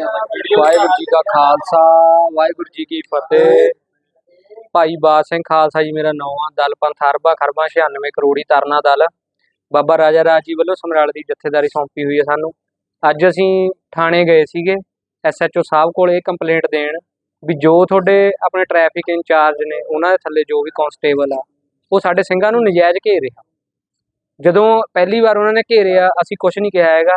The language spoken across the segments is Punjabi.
ਵਾਹਿਗੁਰੂ ਜੀ ਕਾ ਖਾਲਸਾ, ਵਾਹਿਗੁਰੂ ਜੀ ਕੀ ਫਤਿਹ। ਭਾਈ ਬਾਦ ਸਿੰਘ ਖਾਲਸਾ ਜੀ ਮੇਰਾ ਨਾਮ ਆ, ਦਲ ਪੰਥ ਹਰਬਾ ਖਰਬਾ 96 ਕਰੋੜੀ ਤਰਨਾ ਦਲ। ਬਾਬਾ ਰਾਜਾ ਰਾਜ ਜੀ ਵੱਲੋਂ ਸਮਰਾਲ ਦੀ ਜਥੇਦਾਰੀ ਸੌਂਪੀ ਹੋਈ ਹੈ ਸਾਨੂੰ। ਅੱਜ ਅਸੀਂ ਥਾਣੇ ਗਏ ਸੀਗੇ ਐਸਐਚਓ ਸਾਹਿਬ ਕੋਲ ਇਹ ਕੰਪਲੇਂਟ ਦੇਣ ਵੀ ਜੋ ਤੁਹਾਡੇ ਆਪਣੇ ਟ੍ਰੈਫਿਕ ਇੰਚਾਰਜ ਨੇ, ਉਹਨਾਂ ਦੇ ਥੱਲੇ ਜੋ ਵੀ ਕਾਂਸਟੇਬਲ ਆ, ਉਹ ਸਾਡੇ ਸਿੰਘਾਂ ਨੂੰ ਨਜਾਇਜ਼ ਘੇਰ ਰਿਹਾ। ਜਦੋਂ ਪਹਿਲੀ ਵਾਰ ਉਹਨਾਂ ਨੇ ਘੇਰਿਆ, ਅਸੀਂ ਕੁਝ ਨਹੀਂ ਕਿਹਾ ਹੈਗਾ।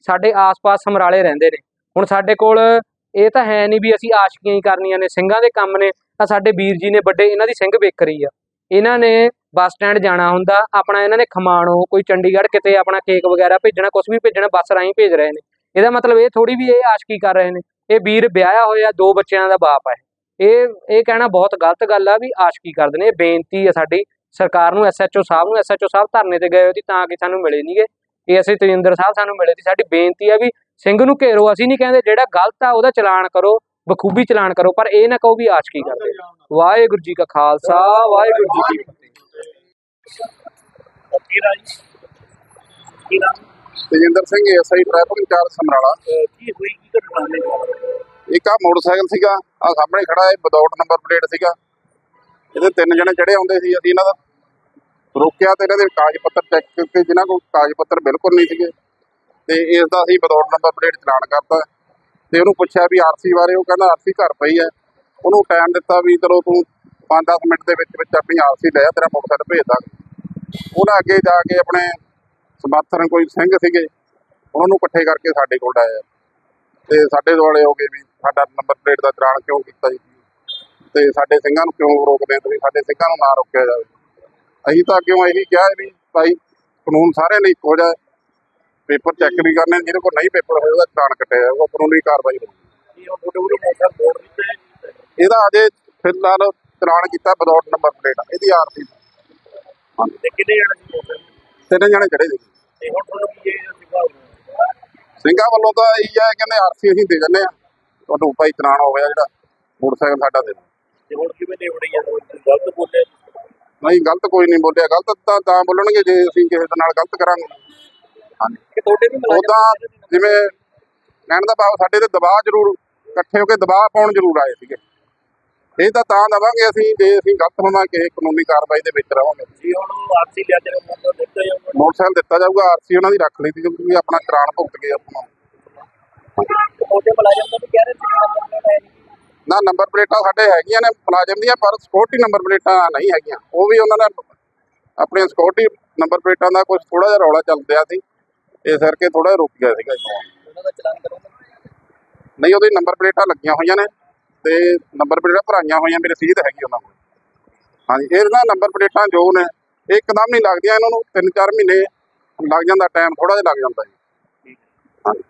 ਸਾਡੇ ਆਸ-ਪਾਸ ਸਮਰਾਲੇ ਰਹਿੰਦੇ ਨੇ। ਹੁਣ ਸਾਡੇ ਕੋਲ ਇਹ ਤਾਂ ਹੈ ਨਹੀਂ ਵੀ ਅਸੀਂ ਆਸ਼ਕੀਆਂ ਹੀ ਕਰਨੀਆਂ ਨੇ, ਸਿੰਘਾਂ ਦੇ ਕੰਮ ਨੇ। ਤਾਂ ਸਾਡੇ ਵੀਰ ਜੀ ਨੇ ਵੱਡੇ ਇਹਨਾਂ ਦੀ ਸਿੰਘ ਬੇਕਰੀ ਆ। ਇਹਨਾਂ ਨੇ ਬੱਸ ਸਟੈਂਡ ਜਾਣਾ ਹੁੰਦਾ, ਆਪਣਾ ਇਹਨਾਂ ਨੇ ਖਮਾਣੋ, ਕੋਈ ਚੰਡੀਗੜ੍ਹ ਕਿਤੇ ਆਪਣਾ ਕੇਕ ਵਗੈਰਾ ਭੇਜਣਾ ਕੁਝ ਵੀ ਭੇਜਣਾ, ਬੱਸ ਰਾਹੀਂ ਭੇਜ ਰਹੇ ਨੇ। ਇਹਦਾ ਮਤਲਬ ਇਹ ਥੋੜੀ ਵੀ ਇਹ ਆਸ਼ਕੀ ਕਰ ਰਹੇ ਨੇ। ਇਹ ਵੀਰ ਵਿਆਹਿਆ ਹੋਇਆ, ਦੋ ਬੱਚਿਆਂ ਦਾ ਬਾਪ ਹੈ। ਇਹ ਇਹ ਕਹਿਣਾ ਬਹੁਤ ਗਲਤ ਗੱਲ ਆ ਵੀ ਆਸ਼ਕੀ ਕਰਦੇ ਨੇ। ਇਹ ਬੇਨਤੀ ਆ ਸਾਡੀ। ਸਰਕਾਰ ਨੂੰ ਐਸਐਚਓ ਸਾਹਿਬ ਨੂੰ ਐਸਐਚਓ ਸਾਹਿਬ ਧਰਨੇ ਤੇ ਗਏ ਹੋਏ ਸੀ, ਤਾਂ ਕਿ ਸਾਨੂੰ ਮਿਲੇ ਨਹੀਂਗੇ ਇਹ ਅਸੀਂ ਤਜਿੰਦਰ ਸਾਹਿਬ ਸਾਨੂੰ ਮਿਲੇ ਸੀ। ਸਾਡੀ ਬੇਨਤੀ ਆ ਵੀ ਸਿੰਘ ਨੂੰ ਘੇਰੋ ਅਸੀਂ ਨਹੀਂ ਕਹਿੰਦੇ ਜਿਹੜਾ ਗਲਤ ਆ ਉਹਦਾ ਚਲਾਨ ਕਰੋ ਬਖੂਬੀ ਚਲਾਨ ਕਰੋ ਪਰ ਇਹ ਨਾ ਕਹੋ ਵੀ ਆਸ਼ਕੀ ਕਰਦੇ। ਵਾਹਿਗੁਰੂ ਜੀ ਕਾ ਖਾਲਸਾ ਵਾਹਿਗੁਰੂ ਜੀ ਕੀ ਫਤਿਹ। Tejinder Singh SI traffic incharge Samrala. ਕੀ ਹੋਈ ਕੀ ਘਟਨਾ ਨੇ? ਇੱਕ ਆ ਮੋਟਰਸਾਈਕਲ ਸੀਗਾ ਆ ਸਾਹਮਣੇ ਖੜਾ ਹੈ ਵਿਦਆਊਟ ਨੰਬਰ ਪਲੇਟ ਸੀਗਾ। ਇਹਦੇ ਤਿੰਨ ਜਣੇ ਚੜੇ ਆਉਂਦੇ ਸੀ ਅਸੀਂ ਇਹਨਾਂ ਦਾ ਰੋਕਿਆ ਤੇ ਇਹਨਾਂ ਦੇ ਕਾਗਜ਼ ਪੱਤਰ ਚੈੱਕ ਕੀਤੇ, ਜਿਨ੍ਹਾਂ ਕੋਲ ਕਾਗਜ਼ ਪੱਤਰ ਬਿਲਕੁਲ ਨਹੀਂ ਸੀਗੇ। ਤੇ ਇਸ ਦਾ ਅਸੀਂ ਵਿਦਆਊਟ ਨੰਬਰ ਪਲੇਟ ਚਲਾਨ ਕਰਤਾ। ਤੇ ਉਹਨੂੰ ਪੁੱਛਿਆ ਵੀ ਆਰਸੀ ਬਾਰੇ, ਉਹ ਕਹਿੰਦਾ ਆਰਸੀ ਘਰ ਪਈ ਹੈ। ਉਹਨੂੰ ਟਾਈਮ ਦਿੱਤਾ ਵੀ ਚਲੋ ਤੂੰ 5-10 ਮਿੰਟ ਦੇ ਵਿੱਚ ਵਿੱਚ ਆਪਣੀ ਆਰਸੀ ਲੈ ਆ, ਤੇਰਾ ਮੋਟਰਸਾਈਕਲ ਭੇਜ ਦਾਂਗੇ। ਉਹਨਾਂ ਅੱਗੇ ਜਾ ਕੇ ਆਪਣੇ ਸਮਰਥਨ ਕੋਈ ਸਿੰਘ ਸੀਗੇ, ਉਹਨਾਂ ਨੂੰ ਇਕੱਠੇ ਕਰਕੇ ਸਾਡੇ ਕੋਲ ਆਇਆ। ਤੇ ਸਾਡੇ ਦੁਆਲੇ ਹੋ ਗਏ ਵੀ ਸਾਡਾ ਨੰਬਰ ਪਲੇਟ ਦਾ ਚਲਾਨ ਕਿਉਂ ਕੀਤਾ ਜੀ? ਤੇ ਸਾਡੇ ਸਿੰਘਾਂ ਨੂੰ ਕਿਉਂ ਰੋਕਦੇ ਤੁਸੀਂ ਸਾਡੇ ਸਿੰਘਾਂ ਨੂੰ ਨਾ ਰੋਕਿਆ ਜਾਵੇ। ਅਸੀਂ ਤਾਂ ਕਿਉਂ ਇਹੀ ਕਿਹਾ ਹੈ ਵੀ ਭਾਈ ਕਾਨੂੰਨ ਸਾਰਿਆਂ ਲਈ ਇੱਕੋ ਜਿਹਾ। ਪੇਪਰ ਚੈੱਕ ਵੀ ਕਰਨੇ ਜਿਹਦੇ ਕੋਲ ਨਹੀਂ ਪੇਪਰ ਹੋਏ ਉਹਦਾ ਚਲਾਨ ਕੱਟਿਆ ਜਾਊਗਾ ਕਾਨੂੰਨੀ ਕਾਰਵਾਈ ਹੋਊਗੀ। ਇਹਦਾ ਅਜੇ ਫਿਲਹਾਲ ਚਲਾਨ ਕੀਤਾ ਵਿਦਆਊਟ ਨੰਬਰ ਪਲੇਟ ਇਹਦੀ ਆਰਸੀ ਤਿੰਨ ਜਣੇ ਚੜੇ ਸੀ। ਸਿੰਘਾਂ ਵੱਲੋਂ ਤਾਂ ਇਹੀ ਹੈ ਕਹਿੰਦੇ ਆਰਸੀ ਅਸੀਂ ਦੇ ਦਿੰਦੇ ਆ ਤੁਹਾਨੂੰ ਭਾਈ ਚਲਾਨ ਹੋ ਗਿਆ ਜਿਹੜਾ ਮੋਟਰਸਾਈਕਲ ਸਾਡਾ ਦੇ। ਤੇ ਹੁਣ ਕਿਵੇਂ ਨਿਬੜੀ ਆ? ਗਲਤ ਬੋਲੇ ਨਹੀਂ ਗਲਤ ਕੋਈ ਨਹੀਂ ਬੋਲਿਆ। ਗਲਤ ਤਾਂ ਤਾਂ ਬੋਲਣਗੇ ਜੇ ਅਸੀਂ ਕਿਸੇ ਦੇ ਨਾਲ ਗਲਤ ਕਰਾਂਗੇ। ਹਾਂਜੀ। ਕਿ ਤੁਹਾਡੇ ਵੀ ਮੁਲਾਜ਼ਮ ਉਦਾਂ ਜਿਵੇਂ ਕਹਿਣ ਦਾ ਭਾਵ ਸਾਡੇ ਤੇ ਦਬਾਅ ਜ਼ਰੂਰ ਇਕੱਠੇ ਹੋ ਕੇ ਦਬਾਅ ਪਾਉਣ ਜ਼ਰੂਰ ਆਏ ਸੀਗੇ। ਇਹ ਤਾਂ ਤਾਂ ਦਵਾਂਗੇ ਅਸੀਂ ਜੇ ਅਸੀਂ ਗਲਤ ਹੋਵਾਂਗੇ ਕਾਨੂੰਨੀ ਕਾਰਵਾਈ ਦੇ ਵਿੱਚ ਰਹਾਂਗੇ ਜੀ ਹੁਣ ਆਰਸੀ ਲਿਆ ਜਿਹੜੇ ਮੋਟਰ ਦਿੱਤੇ ਜਾਊਗਾ। ਮੋਟਰਸਾਈਕਲ ਦਿੱਤਾ ਜਾਊਗਾ ਆਰਸੀ ਉਹਨਾਂ ਦੀ ਰੱਖ ਲਈ ਸੀ ਕਿਉਂਕਿ ਆਪਣਾ ਚਲਾਨ ਭੁਗਤ ਗਏ ਆਪਣਾ ਤੁਹਾਡੇ ਮੁਲਾਜ਼ਮ ਤਾਂ ਵੀ ਕਹਿ ਰਹੇ ਸੀ ਨਾ ਨੰਬਰ ਪਲੇਟਾਂ ਸਾਡੇ ਹੈਗੀਆਂ ਨੇ ਮੁਲਾਜ਼ਮ ਦੀਆਂ ਪਰ ਸਿਕਿਉਰਿਟੀ ਨੰਬਰ ਪਲੇਟਾਂ ਨਹੀਂ ਹੈਗੀਆਂ। ਉਹ ਵੀ ਉਹਨਾਂ ਨੇ ਆਪਣੀਆਂ ਸਿਕਿਉਰਿਟੀ ਨੰਬਰ ਪਲੇਟਾਂ ਦਾ ਕੁਝ ਥੋੜਾ ਜਿਹਾ ਰੌਲਾ ਚੱਲ ਰਿਹਾ ਸੀ। ਇਸ ਕਰਕੇ ਥੋੜਾ ਰੁਕ ਗਿਆ ਸੀਗਾ ਨਹੀਂ ਉਹਦੀ ਨੰਬਰ ਪਲੇਟਾਂ ਲੱਗੀਆਂ ਹੋਈਆਂ ਨੇ ਤੇ ਨੰਬਰ ਪਲੇਟਾਂ ਭਰਾਈਆਂ ਹੋਈਆਂ ਮੇਰੀ ਰਸੀਦ ਹੈਗੀ ਉਹਨਾਂ ਕੋਲ। ਹਾਂਜੀ ਇਹਨਾਂ ਨੰਬਰ ਪਲੇਟਾਂ ਜੋ ਨੇ ਇਹ ਇੱਕਦਮ ਨਹੀਂ ਲੱਗਦੀਆਂ ਇਹਨਾਂ ਨੂੰ। 3-4 ਮਹੀਨੇ ਲੱਗ ਜਾਂਦਾ ਟਾਈਮ ਥੋੜਾ ਜਿਹਾ ਲੱਗ ਜਾਂਦਾ ਜੀ। ਹਾਂਜੀ।